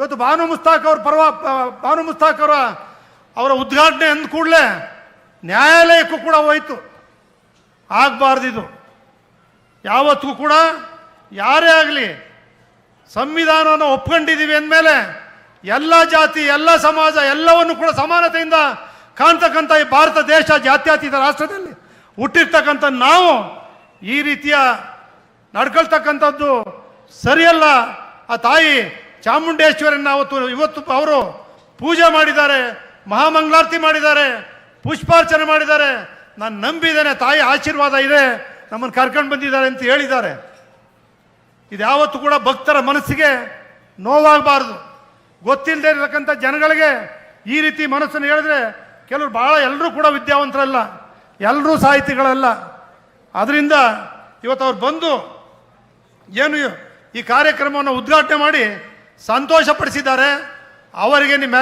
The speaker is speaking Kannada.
ಇವತ್ತು ಭಾನು ಮುಸ್ತಾಕ್ ಅವ್ರ ಪರವ ಬಾನು ಮುಸ್ತಾಕ್ ಅವರ ಅವರ ಉದ್ಘಾಟನೆ ಅಂದ ಕೂಡಲೇ ನ್ಯಾಯಾಲಯಕ್ಕೂ ಕೂಡ ಹೋಯಿತು. ಆಗಬಾರ್ದಿದು. ಯಾವತ್ತಿಗೂ ಕೂಡ ಯಾರೇ ಆಗಲಿ ಸಂವಿಧಾನವನ್ನು ಒಪ್ಕೊಂಡಿದ್ದೀವಿ ಅಂದಮೇಲೆ ಎಲ್ಲ ಜಾತಿ, ಎಲ್ಲ ಸಮಾಜ, ಎಲ್ಲವನ್ನು ಕೂಡ ಸಮಾನತೆಯಿಂದ ಕಾಣ್ತಕ್ಕಂಥ ಈ ಭಾರತ ದೇಶ ಜಾತ್ಯತೀತ ರಾಷ್ಟ್ರದಲ್ಲಿ ಹುಟ್ಟಿರ್ತಕ್ಕಂಥ ನಾವು ಈ ರೀತಿಯ ನಡ್ಕೊಳ್ತಕ್ಕಂಥದ್ದು ಸರಿಯಲ್ಲ. ಆ ತಾಯಿ ಚಾಮುಂಡೇಶ್ವರಿನ ಅವತ್ತು ಇವತ್ತು ಅವರು ಪೂಜೆ ಮಾಡಿದ್ದಾರೆ, ಮಹಾಮಂಗಳಾರತಿ ಮಾಡಿದ್ದಾರೆ, ಪುಷ್ಪಾರ್ಚನೆ ಮಾಡಿದ್ದಾರೆ. ನಾನು ನಂಬಿದ್ದೇನೆ, ತಾಯಿ ಆಶೀರ್ವಾದ ಇದೆ, ನಮ್ಮನ್ನು ಕರ್ಕೊಂಡು ಬಂದಿದ್ದಾರೆ ಅಂತ ಹೇಳಿದ್ದಾರೆ. ಇದು ಯಾವತ್ತು ಕೂಡ ಭಕ್ತರ ಮನಸ್ಸಿಗೆ ನೋವಾಗಬಾರ್ದು. ಗೊತ್ತಿಲ್ಲದೆ ಇರತಕ್ಕಂಥ ಜನಗಳಿಗೆ ಈ ರೀತಿ ಮನಸ್ಸನ್ನು ಹೇಳಿದ್ರೆ ಕೆಲವರು ಭಾಳ ಎಲ್ಲರೂ ಕೂಡ ವಿದ್ಯಾವಂತರಲ್ಲ, ಎಲ್ಲರೂ ಸಾಹಿತಿಗಳಲ್ಲ. ಅದರಿಂದ ಇವತ್ತು ಅವ್ರು ಬಂದು ಏನು ಈ ಕಾರ್ಯಕ್ರಮವನ್ನು ಉದ್ಘಾಟನೆ ಮಾಡಿ ಸಂತೋಷಪಡಿಸಿದ್ದಾರೆ. ಅವರಿಗೆ ನಿಮ್ಮ